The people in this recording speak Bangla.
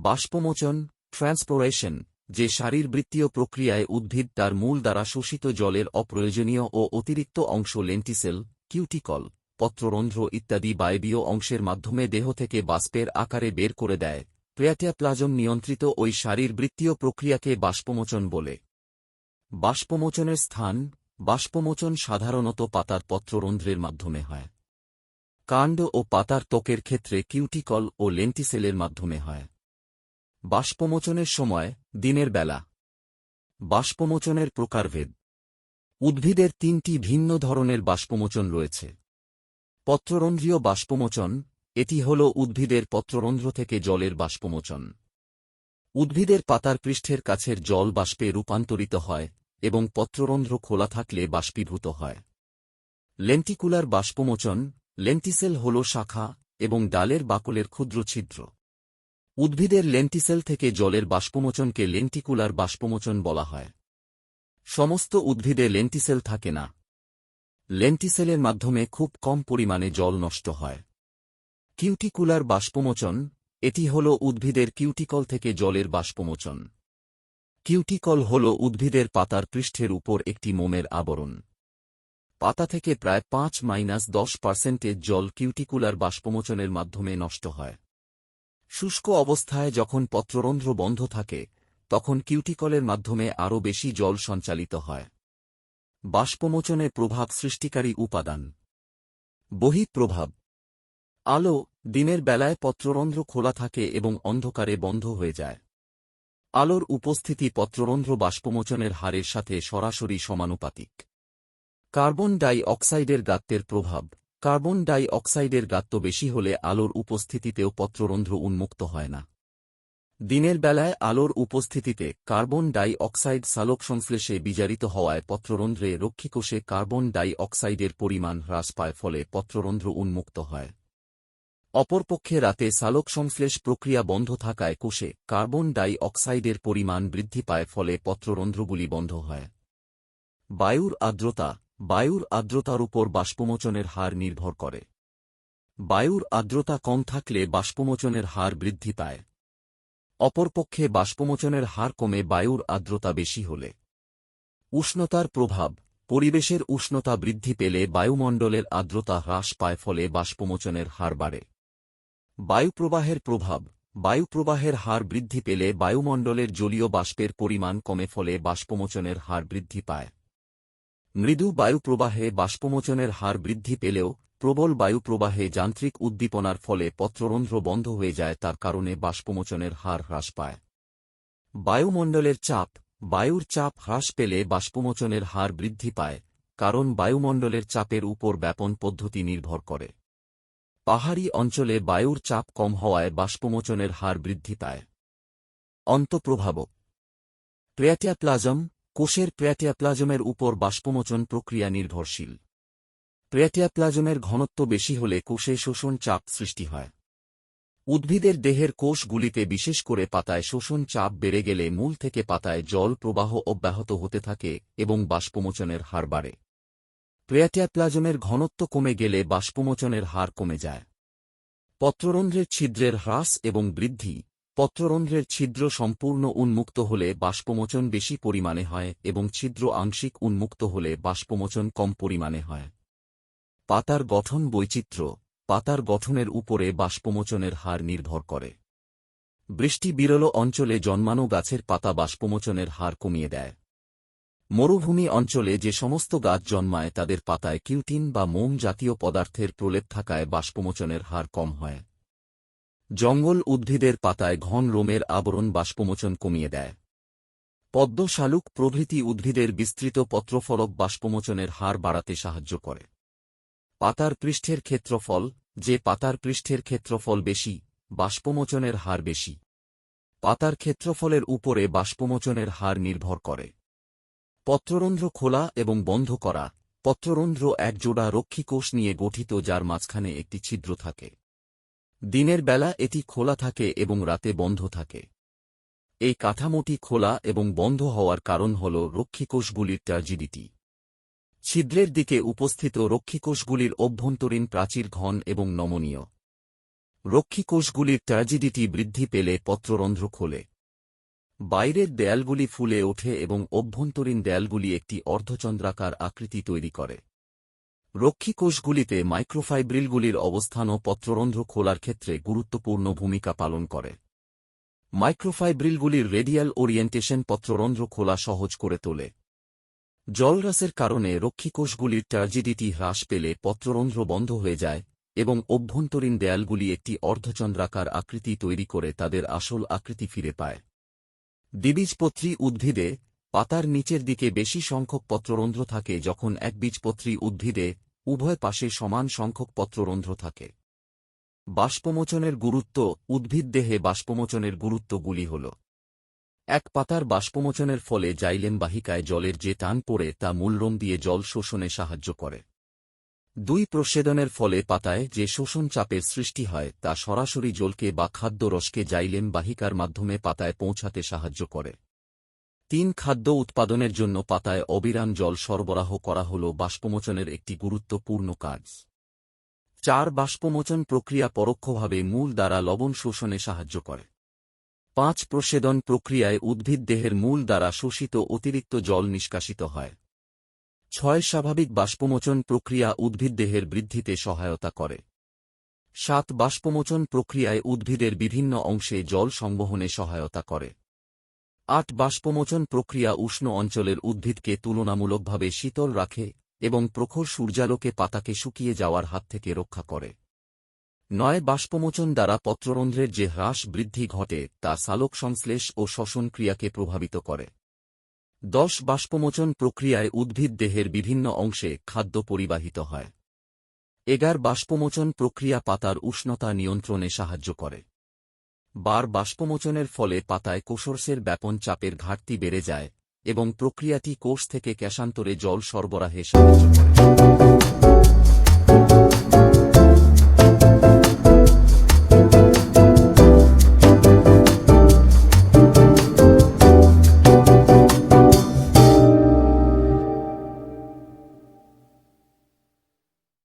বাষ্পমোচন, ট্রান্সপোরেশন, যে শারীরবৃত্তীয় প্রক্রিয়ায় উদ্ভিদ তার মূল দ্বারা শোষিত জলের অপ্রয়োজনীয় ও অতিরিক্ত অংশ লেন্টিসেল, কিউটিকল, পত্ররন্ধ্র ইত্যাদি বায়বীয় অংশের মাধ্যমে দেহ থেকে বাষ্পের আকারে বের করে দেয়। প্লাজম নিয়ন্ত্রিত ওই শারীরবৃত্তীয় প্রক্রিয়াকে বাষ্পমোচন বলে। বাষ্পমোচনের স্থান, বাষ্পমোচন সাধারণত পাতার পত্ররন্ধ্রের মাধ্যমে হয়। কাণ্ড ও পাতার ত্বকের ক্ষেত্রে কিউটিকল ও লেন্টিসেলের মাধ্যমে হয়। বাষ্পমোচনের সময়, দিনের বেলা। বাষ্পমোচনের প্রকারভেদ। উদ্ভিদের তিনটি ভিন্ন ধরনের বাষ্পমোচন রয়েছে। পত্ররন্ধ্রীয় বাষ্পমোচন, এটি হল উদ্ভিদের পত্ররন্ধ্র থেকে জলের বাষ্পমোচন। উদ্ভিদের পাতার পৃষ্ঠের কাছের জল বাষ্পে রূপান্তরিত হয় এবং পত্ররন্ধ্র খোলা থাকলে বাষ্পীভূত হয়। লেন্টিকুলার বাষ্পমোচন, লেন্টিসেল হল শাখা এবং ডালের বাকলের ক্ষুদ্র ছিদ্র। উদ্ভিদের লেন্টিসেল থেকে জলের বাষ্পমোচনকে লেন্টিকুলার বাষ্পমোচন বলা হয়। সমস্ত উদ্ভিদে লেন্টিসেল থাকে না। লেন্টিসেলের মাধ্যমে খুব কম পরিমাণে জল নষ্ট হয়। কিউটিকুলার বাষ্পমোচন, এটি হল উদ্ভিদের কিউটিকল থেকে জলের বাষ্পমোচন। কিউটিকল হল উদ্ভিদের পাতার পৃষ্ঠের উপর একটি মোমের আবরণ। পাতা থেকে প্রায় পাঁচ মাইনাস দশ পার্সেন্টের জল কিউটিকুলার বাষ্পমোচনের মাধ্যমে নষ্ট হয়। শুষ্ক অবস্থায় যখন পত্ররন্ধ্র বন্ধ থাকে, তখন কিউটিকলের মাধ্যমে আরও বেশি জল সঞ্চালিত হয়। বাষ্পমোচনে প্রভাব সৃষ্টিকারী উপাদান। বহিঃ প্রভাব। আলো দিনের বেলায় পত্ররন্ধ্র খোলা থাকে এবং অন্ধকারে বন্ধ হয়ে যায়। আলোর উপস্থিতি পত্ররন্ধ্র বাষ্পমোচনের হারের সাথে সরাসরি সমানুপাতিক। কার্বন ডাই অক্সাইডের গাত্তের প্রভাব। কার্বন ডাই অক্সাইডের গাত্ত বেশি হলে আলোর উপস্থিতিতেও পত্ররন্ধ্র উন্মুক্ত হয় না। দিনের বেলায় আলোর উপস্থিতিতে কার্বন ডাই অক্সাইড সালোক সংশ্লেষে বিজারিত হওয়ায় পত্ররন্ধ্রে রক্ষীকোষে কার্বন ডাই অক্সাইডের পরিমাণ হ্রাস পায় ফলে পত্ররন্ধ্র উন্মুক্ত হয়। অপরপক্ষে রাতে সালোক সংশ্লেষ প্রক্রিয়া বন্ধ থাকায় কোষে কার্বন ডাই অক্সাইডের পরিমাণ বৃদ্ধি পায় ফলে পত্ররন্ধ্রগুলি বন্ধ হয়। বায়ুর আর্দ্রতা বায়ুর আর্দ্রতার উপর বাষ্পমোচনের হার নির্ভর করে। বায়ুর আর্দ্রতা কম থাকলে বাষ্পমোচনের হার বৃদ্ধি পায়। অপরপক্ষে বাষ্পমোচনের হার কমে বায়ুর আর্দ্রতা বেশি হলে। উষ্ণতার প্রভাব, পরিবেশের উষ্ণতা বৃদ্ধি পেলে বায়ুমণ্ডলের আর্দ্রতা হ্রাস পায় ফলে বাষ্পমোচনের হার বাড়ে। বায়ুপ্রবাহের প্রভাব, বায়ুপ্রবাহের হার বৃদ্ধি পেলে বায়ুমণ্ডলের জলীয় বাষ্পের পরিমাণ কমে ফলে বাষ্পমোচনের হার বৃদ্ধি পায়। মৃদু বায়ুপ্রবাহে বাষ্পমোচনের হার বৃদ্ধি পেলেও প্রবল বায়ুপ্রবাহে যান্ত্রিক উদ্দীপনার ফলে পত্ররন্ধ্র বন্ধ হয়ে যায়, তার কারণে বাষ্পমোচনের হার হ্রাস পায়। বায়ুমণ্ডলের চাপ, বায়ুর চাপ হ্রাস পেলে বাষ্পমোচনের হার বৃদ্ধি পায়, কারণ বায়ুমণ্ডলের চাপের উপর ব্যাপন পদ্ধতি নির্ভর করে। পাহাড়ি অঞ্চলে বায়ুর চাপ কম হওয়ায় বাষ্পমোচনের হার বৃদ্ধি পায়। অন্তঃপ্রভাবক প্রেয়াটিয়াপ্লাজম কোষের প্রেয়াটিয়াপ্লাজমের উপর বাষ্পমোচন প্রক্রিয়া নির্ভরশীল। প্রেয়াটিয়াপ্লাজমের ঘনত্ব বেশি হলে কোষে শোষণ চাপ সৃষ্টি হয়। উদ্ভিদের দেহের কোষগুলিতে বিশেষ করে পাতায় শোষণ চাপ বেড়ে গেলে মূল থেকে পাতায় জল প্রবাহ অব্যাহত হতে থাকে এবং বাষ্পমোচনের হার বাড়ে। প্রেয়াটিয়াপ্লাজমের ঘনত্ব কমে গেলে বাষ্পমোচনের হার কমে যায়। পত্ররন্ধ্রের ছিদ্রের হ্রাস এবং বৃদ্ধি পত্ররন্ধ্রের ছিদ্র সম্পূর্ণ উন্মুক্ত হলে বাষ্পমোচন বেশি পরিমাণে হয় এবং ছিদ্র আংশিক উন্মুক্ত হলে বাষ্পমোচন কম পরিমাণে হয়। পাতার গঠন বৈচিত্র্য পাতার গঠনের উপরে বাষ্পমোচনের হার নির্ভর করে। বৃষ্টি বিরল অঞ্চলে জন্মানো গাছের পাতা বাষ্পমোচনের হার কমিয়ে দেয়। মরুভূমি অঞ্চলে যে সমস্ত গাছ জন্মায় তাদের পাতায় কিউটিন বা মোম জাতীয় পদার্থের প্রলেপ থাকায় বাষ্পমোচনের হার কম হয়। জঙ্গল উদ্ভিদের পাতায় ঘন রোমের আবরণ বাষ্পমোচন কমিয়ে দেয়। পদ্ম শালুক প্রভৃতি উদ্ভিদের বিস্তৃত পত্রফলক বাষ্পমোচনের হার বাড়াতে সাহায্য করে। পাতার পৃষ্ঠের ক্ষেত্রফল, যে পাতার পৃষ্ঠের ক্ষেত্রফল বেশি, বাষ্পমোচনের হার বেশি। পাতার ক্ষেত্রফলের উপরে বাষ্পমোচনের হার নির্ভর করে। পত্ররন্ধ্র খোলা এবং বন্ধ করা, পত্ররন্ধ্র একজোড়া রক্ষীকোষ নিয়ে গঠিত যার মাঝখানে একটি ছিদ্র থাকে। দিনের বেলা এটি খোলা থাকে এবং রাতে বন্ধ থাকে। এই কাঠামোটি খোলা এবং বন্ধ হওয়ার কারণ হল রক্ষীকোষগুলির টার্জিডিটি ছিদ্রের দিকে উপস্থিত রক্ষীকোষগুলির অভ্যন্তরীণ প্রাচীর ঘন এবং নমনীয়। রক্ষী কোষগুলির ট্র্যাজিডিটি বৃদ্ধি পেলে পত্ররন্ধ্র খোলে। বাইরের দেয়ালগুলি ফুলে ওঠে এবং অভ্যন্তরীণ দেয়ালগুলি একটি অর্ধচন্দ্রাকার আকৃতি তৈরি করে। রক্ষী কোষগুলিতে মাইক্রোফাইব্রিলগুলির অবস্থানও পত্ররন্ধ্র খোলার ক্ষেত্রে গুরুত্বপূর্ণ ভূমিকা পালন করে। মাইক্রোফাইব্রিলগুলির রেডিয়াল ওরিয়েন্টেশন পত্ররন্ধ্র খোলা সহজ করে তোলে। জলরাসের কারণে রক্ষীকোষগুলির টার্জিডিটি হ্রাস পেলে পত্ররন্ধ্র বন্ধ হয়ে যায় এবং অভ্যন্তরীণ দেয়ালগুলি একটি অর্ধচন্দ্রাকার আকৃতি তৈরি করে তাদের আসল আকৃতি ফিরে পায়। দ্বিবীজপত্রী উদ্ভিদে পাতার নিচের দিকে বেশি সংখ্যক পত্ররন্ধ্র থাকে যখন একবীজপত্রী উদ্ভিদে উভয় পাশে সমান সংখ্যক পত্ররন্ধ্র থাকে। বাষ্পমোচনের গুরুত্ব উদ্ভিদ দেহে বাষ্পমোচনের গুরুত্বগুলি হল এক পাতার বাষ্পমোচনের ফলে জাইলেম বাহিকায় জলের যে টান পড়ে তা মূলরম দিয়ে জল শোষণে সাহায্য করে। দুই প্রসেদনের ফলে পাতায় যে শোষণ চাপের সৃষ্টি হয় তা সরাসরি জলকে বা খাদ্য রসকে জাইলেম বাহিকার মাধ্যমে পাতায় পৌঁছাতে সাহায্য করে। তিন খাদ্য উৎপাদনের জন্য পাতায় অবিরাম জল সরবরাহ করা হল বাষ্পমোচনের একটি গুরুত্বপূর্ণ কাজ। চার, বাষ্পমোচন প্রক্রিয়া পরোক্ষভাবে মূল দ্বারা লবণ শোষণে সাহায্য করে। পাঁচ প্রসেদন প্রক্রিয়ায় উদ্ভিদ দেহের মূল দ্বারা শোষিত অতিরিক্ত জল নিষ্কাশিত হয়। ছয়, স্বাভাবিক বাষ্পমোচন প্রক্রিয়া উদ্ভিদ দেহের বৃদ্ধিতে সহায়তা করে। সাত, বাষ্পমোচন প্রক্রিয়ায় উদ্ভিদের বিভিন্ন অংশে জল সংবহনে সহায়তা করে। আট বাষ্পমোচন প্রক্রিয়া উষ্ণ অঞ্চলের উদ্ভিদকে তুলনামূলকভাবে শীতল রাখে এবং প্রখর সূর্যালোকে পাতাকে শুকিয়ে যাওয়ার হাত থেকে রক্ষা করে। নয় বাষ্পমোচন দ্বারা পত্ররন্ধ্রের যে হ্রাস বৃদ্ধি ঘটে তা সালোক সংশ্লেষ ও শ্বসন ক্রিয়াকে প্রভাবিত করে। দশ বাষ্পমোচন প্রক্রিয়ায় উদ্ভিদ দেহের বিভিন্ন অংশে খাদ্য পরিবাহিত হয়। এগার বাষ্পমোচন প্রক্রিয়া পাতার উষ্ণতা নিয়ন্ত্রণে সাহায্য করে। বার বাষ্পমোচনের ফলে পাতায় কোষরসের ব্যাপন চাপের ঘাটতি বেড়ে যায় এবং প্রক্রিয়াটি কোষ থেকে ক্যাশান্তরে জল সরবরাহে সাহায্য করে।